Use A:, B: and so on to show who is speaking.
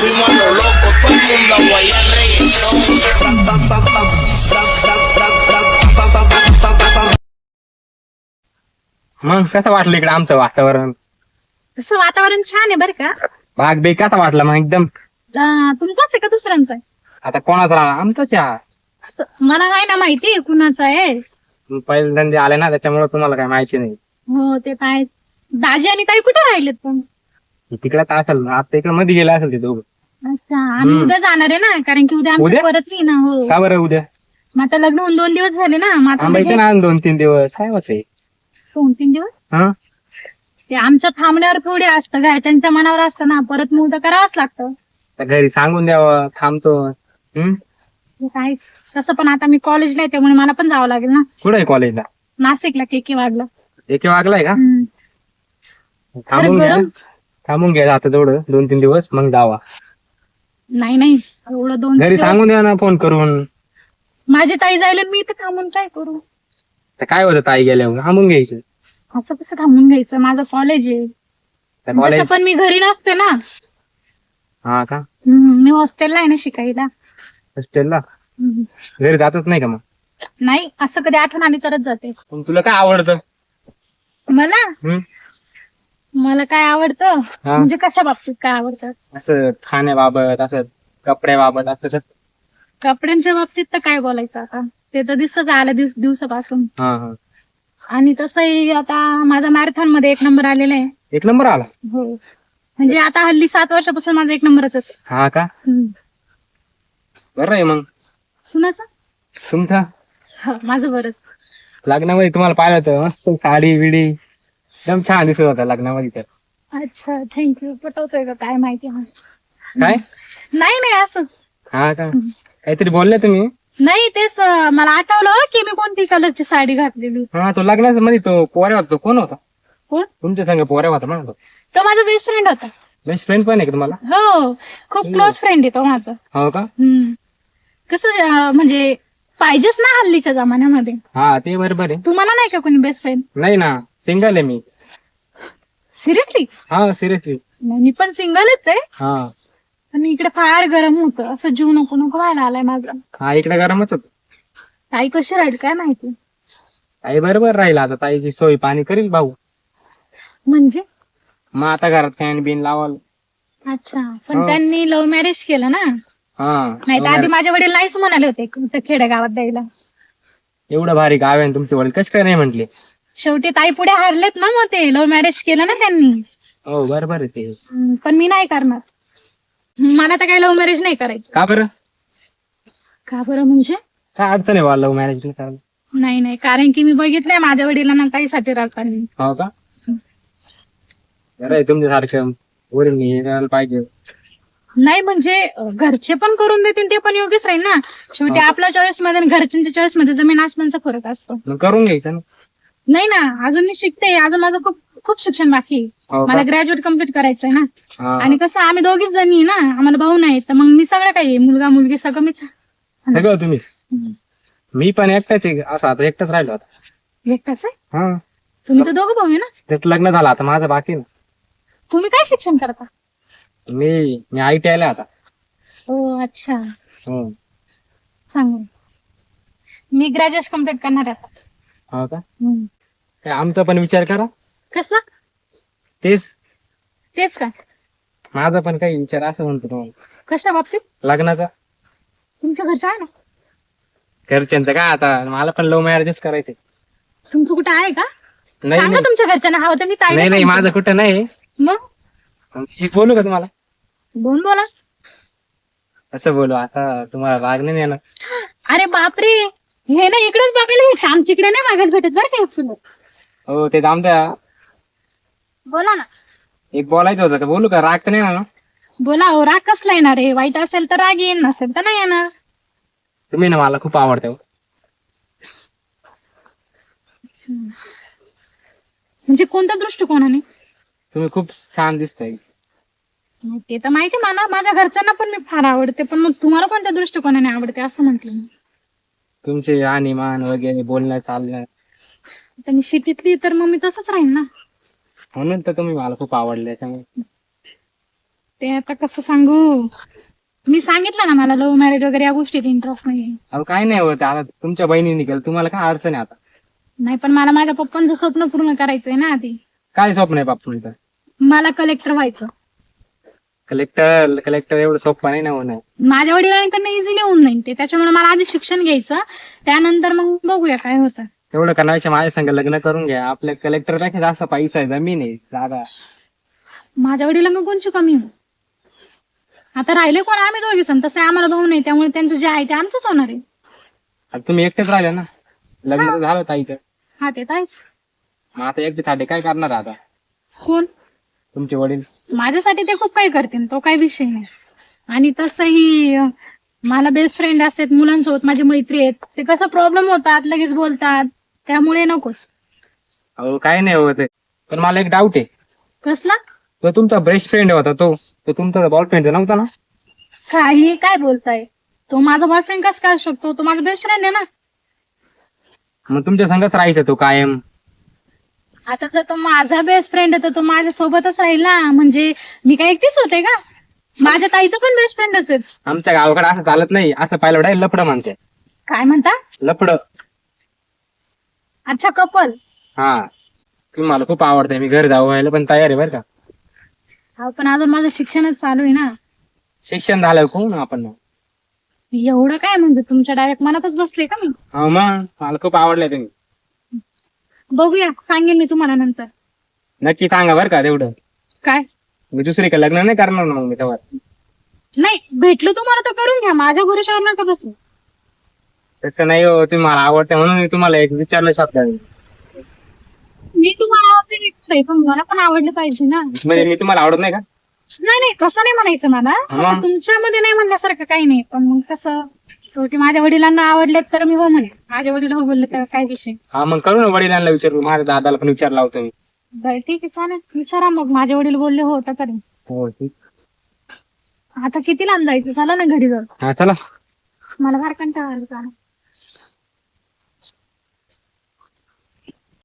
A: fuimos a lo loco, todo el mundo a guayar reggaetón.
B: मग कसं वाटलं इकडे आमचं वातावरण?
C: तसं वातावरण छान आहे बरं का.
B: बाग बे कसा वाटला मग एकदम?
C: अं, तुमचाच आहे का दुसऱ्यांचा? आहे
B: आता कोणाचा राहणार आमचाच या
C: असं मला काय ना माहिती आहे कुणाचा आहे.
B: पहिल्यांदा आले ना त्याच्यामुळे तुम्हाला काय माहिती नाही.
C: हो ते तर आहे दाजी आणि ताई कुठे राहिलेत पण?
B: तिकडे तर असेल आता इकडे मध्ये गेला असेल ते दोघं
C: अच्छा आम्ही
B: हम्म.
C: उद्या जाणार आहे ना कारण की उद्या आमचं
B: उद्या?
C: परत नाही ना हो.
B: का बरं उद्या?
C: मग आता लग्न होऊन दोन दिवस झाले ना मग आता
B: थांबायचं
C: लगेच
B: ना दोन तीन दिवस काय होते
C: दोन तीन दिवस?
B: हा?
C: ते आमच्या थांबण्यावर थोडी असतं काय त्यांच्या मनावर असतं ना परत मग उद्या करावंच लागतं.
B: तर घरी सांगून द्यावं थांबतो. हम्म?
C: हे काहीच. तसं पण आता मी कॉलेजला आहे त्यामुळे मला पण जावं लागेल ना.
B: कुठे आहे कॉलेजला
C: नाशिकला के के वाढला
B: एके वागलाय का?
C: हम्म.
B: थांबून घ्या.
C: गरम?
B: थांबून घ्या आता तेवढं दोन तीन दिवस मग जावा.
C: नाही नाही एवढं दोन
B: घरी सांगून द्या ना फोन करून.
C: माझी ताई जायला मी तर थांबून काय करू?
B: तर काय होतं ताई गेल्यावर थांबून घ्यायचं.
C: असं कसं थांबून घ्यायचं? माझं कॉलेज आहे.
B: तर
C: तसं
B: कॉलेज
C: पण मी घरी नसते ना.
B: हा का?
C: हम्म, मी हॉस्टेलला आहे ना शिकायला.
B: हॉस्टेलला
C: हम्म.
B: घरी जातच नाही का मग?
C: नाही असं कधी आठवण आली तरच जाते.
B: तुला काय आवडतं?
C: मला?
B: हम्म?
C: मला काय आवडतं?
B: हा.
C: म्हणजे कशा बाबतीत काय आवडतं?
B: असं खाण्याबाबत असं कपड्याबाबत असं?
C: कपड्यांच्या बाबतीत तर काय बोलायचं आता? ते तर दिसत आल्या दिवस दिवसापासून.
B: हा हा.
C: आणि तसंही आता माझा मॅरेथॉनमध्ये एक नंबर आलेला आहे.
B: एक नंबर आला?
C: हो. म्हणजे आता हल्ली सात वर्षापासून माझा एक नंबरच.
B: हा का. बरं आहे मग.
C: कुणाचं
B: तुमचा?
C: हो, माझं बरंच.
B: लग्नामध्ये तुम्हाला पाहिलं होतं मस्त साडी बिडी. एकदम छान दिसत होता लग्नामध्ये तर.
C: अच्छा थँक्यू पटवतोय का? काय माहिती हा.
B: काय?
C: नाही नाही असंच.
B: हा का? काहीतरी बोलले तुम्ही?
C: नाही तेच अं, मला आठवलं की मी कोणती कलरची साडी घातलेली.
B: हा तो लग्नाचा मध्ये तो पोऱ्या होता. तो कोण होता?
C: कोण?
B: तुमच्या संग पोऱ्या होता म्हणतो
C: तो. माझा बेस्ट फ्रेंड होता.
B: बेस्ट फ्रेंड पण आहे का तुम्हाला?
C: हो खूप क्लोज फ्रेंड आहे तो माझा.
B: हो का?
C: हम्म. कसं अं, म्हणजे पाहिजेच ना हल्लीच्या जमान्यामध्ये.
B: हा ते बरोबर आहे.
C: तुम्हाला नाही का कोणी बेस्ट फ्रेंड
B: नाही ना सिंगल आहे मी.
C: सिरियसली?
B: हा सिरियसली.
C: मी पण सिंगलच आहे.
B: हा.
C: पण इकडे फार गरम होतं. असं जीव नको नको व्हायला आलाय माझा.
B: हा इकडे गरमच होत.
C: ताई कशी राहील काय माहिती?
B: ताई बरोबर राहील आता. ताईची सोय पाणी करील भाऊ.
C: म्हणजे?
B: मग आता घरात फॅन बिन लावाल.
C: अच्छा. पण
B: हो.
C: त्यांनी लव्ह मॅरेज केलं ना?
B: हा
C: नाही तर आधी माझे वडील नाहीच म्हणाले होते खेडेगावात द्यायला.
B: एवढं भारी गाव आहे तुमचे वडील कस काय नाही म्हंटले?
C: शेवटी ताई पुढे हारलेत ना मग ते. लव्ह मॅरेज केलं ना त्यांनी.
B: हो बरोबर आहे ते.
C: हम्म, पण मी नाही करणार. मला तर काही लव्ह मॅरेज नाही करायचं.
B: का बरं?
C: का बरं म्हणजे?
B: काय अडचण आहे लव्ह मॅरेज करायला
C: नाही नाही. कारण की मी बघितलंय माझ्या वडिलांना ताईसाठी राहताना
B: हो का? बरं आहे तुमच्यासारखं वरील करायला पाहिजे.
C: नाही म्हणजे अं, घरचे पण करून देतील ते पण योग्यच राहील ना. शेवटी
B: हो.
C: आपल्या चॉईसमध्ये आणि घरच्यांच्या चॉईसमध्ये जमीन आसमानचा फरक असतो.
B: मग करून घ्यायचं ना.
C: नाही ना अजून मी शिकते. अजून माझं खूप खूप शिक्षण बाकी आहे.
B: हो का?
C: मला ग्रॅज्युएट कंप्लीट करायचंय ना.
B: हा.
C: आणि कसं आम्ही दोघीच जणी आहे ना आम्हाला भाऊ नाही तर मग मी सगळं काही आहे. मुलगा मुलगी सगळं मीच
B: सगळं तुम्ही.
C: हम्म.
B: मी पण एकटाच आहे. असं आता एकटाच राहिलो आता.
C: एकटाच आहे?
B: हा.
C: तुम्ही तर दोघं भाऊ आहे ना.
B: त्याच लग्न झालं. आता माझं बाकी आहे
C: तुम्ही काय शिक्षण करता?
B: ना मी मी आय टी आयला आता.
C: हो अच्छा.
B: हो.
C: चांगलं. मी ग्रॅज्युएशन कंप्लीट करणार आहे आता.
B: हो का?
C: हम्म.
B: काय आमचा पण विचार करा.
C: कसला?
B: तेच.
C: तेच काय?
B: माझा पण काही विचार असं म्हणतो तुम्हाला.
C: कशा बाबतीत?
B: लग्नाचा.
C: तुमच्या घरचं आहे ना?
B: घरच्यांचं काय आता? मला पण लव्ह मॅरेजच करायचे
C: तुमचं कुठं आहे का?
B: नाही
C: सांगा
B: नाही.
C: तुमच्या घरच्यांना. हवं तर मी ताईला
B: नाही नाही
C: सांगते.
B: माझं कुठं नाही.
C: मग?
B: एक बोलू का तुम्हाला?
C: बोल बोला.
B: असं बोलू आता तुम्हाला राग नाही येणार.
C: अरे बापरे! हे ना इकडेच बघायला भेटत. आमच्या इकडे नाही बघायला भेटत बरं काय फुलं
B: हो ते दामद्या.
C: बोला ना.
B: एक बोलायचं होतं बोलू का? राग तर नाही ना?
C: बोला हो राग कसला येणार आहे? वाईट असेल तर राग येईल नसेल तर नाही येणार.
B: तुम्ही ना मला खूप आवडते हो.
C: म्हणजे कोणत्या दृष्टिकोनाने
B: तुम्ही खूप छान दिसताय.
C: ते तर माहिती आहे मला. माझ्या घरच्यांना पण मी फार आवडते पण मग तुम्हाला कोणत्या दृष्टिकोनाने आवडते असं म्हंटल मी.
B: तुमचे आणीमान वगैरे बोलणं चालणं.
C: आता मी शेतीतली तर मग मी तसंच राहीन ना.
B: म्हणून तर तुम्ही मला खूप आवडले त्यामुळे
C: ते आता कसं सांगू? मी सांगितलं ना मला लव्ह मॅरेज वगैरे या गोष्टीत इंटरेस्ट नाही
B: अहो काय नाही होत. आता तुमच्या बहिणीने केलं. तुम्हाला काय अडचण आहे आता?
C: नाही पण मला माझ्या पप्पांचं स्वप्न पूर्ण करायचंय ना आधी.
B: काय स्वप्न आहे बापू इथं
C: मला कलेक्टर व्हायचं.
B: कलेक्टर कलेक्टर एवढं सोपं नाही ना होणं
C: माझ्या वडिलांकडनं इझिली होऊन जाईल ते त्याच्यामुळे मला आधी शिक्षण घ्यायचं. त्यानंतर मग बघूया काय होतं.
B: तेवढं करण्यापेक्षा माझ्या संग लग्न करून घ्या. आपल्या कलेक्टरपेक्षा जास्त पैसा आहे जमीन आहे जागा.
C: माझ्या वडिलांना कोणची कमी आता राहिले कोण आम्ही दोघे सण तसे आम्हाला भाऊ नाही त्यामुळे त्यांचं जे आहे ते आमचंच होणार आहे.
B: आता तुम्ही एकटेच राहिले ना? लग्न तर झालं ताईचं.
C: हा ते तर आहेच.
B: मग आता एकटेसाठी काय करणार आता?
C: कोण?
B: तुमचे वडील?
C: माझ्यासाठी ते खूप काही करतील तो काही विषय नाही. आणि तसंही अं, मला बेस्ट फ्रेंड असतात मुलांसोबत माझी मैत्री आहेत. ते कसं प्रॉब्लेम होतात लगेच बोलतात. त्यामुळे नकोच.
B: अहो काय नाही होत पण मला एक डाऊट आहे.
C: कसला?
B: तो तुमचा बेस्ट फ्रेंड होता तो. तो तुमचा बॉयफ्रेंड नव्हता ना
C: काही काय बोलताय? तो माझा बॉयफ्रेंड कसं काय असू शकतो? तो माझा बेस्ट फ्रेंड आहे ना?
B: मग तुमच्या संगच राहायचं तो कायम.
C: आता जर तो माझा बेस्ट फ्रेंड आहे तर तो माझ्या सोबतच राहील ना? म्हणजे मी काय एकटीच होते का? माझ्या ताईचं पण बेस्ट फ्रेंड असेल.
B: आमच्या गावाकडे असं चालत नाही. असं पाहिलं लपड म्हणते.
C: काय म्हणता?
B: लपड
C: अच्छा कपल.
B: हा. तुम्ही मला खूप आवडतंय. मी घर जाऊ व्हायला पण तयार आहे बरं का.
C: हा पण अजून माझं शिक्षणच चालू आहे ना.
B: शिक्षण झालं कोण आपण.
C: एवढं काय म्हणजे? तुमच्या डायरेक्ट मनातच बसले का मी?
B: हो मग मला खूप आवडलंय तुम्ही.
C: बघूया. सांगेन मी तुम्हाला नंतर.
B: नक्की सांगा बरं का तेवढं.
C: काय?
B: मी दुसरीकडे लग्न नाही करणार ना मग मी तेव्हा.
C: नाही भेटलो तुम्हाला तर करून घ्या. माझ्या भरोशावर नका बसू.
B: तसं नाही हो तुम्ही मला आवडते म्हणून मी तुम्हाला एक विचारलं शब्द
C: मी तुम्हाला आवडते मी पण मला पण आवडलं पाहिजे ना.
B: म्हणजे मी तुम्हाला आवडत नाही का?
C: नाही नाही तसं नाही म्हणायचं मला? असं तुमच्यामध्ये नाही म्हणण्यासारखं काही नाही पण मग कसं शेवटी माझ्या वडिलांना आवडले तर मी हो म्हणे. माझ्या वडील हो बोलले तर काय विषय?
B: हा मग करू ना वडिलांना विचारू माझ्या दादाला पण विचार लावतो मी.
C: बरं ठीक आहे चालेल. विचारा मग. माझे वडील बोलले हो तर करेन.
B: हो ठीक.
C: आता किती लांब जायचं? चला ना घडी जाऊ.
B: हा चला.
C: मला फार कंटाळा आला.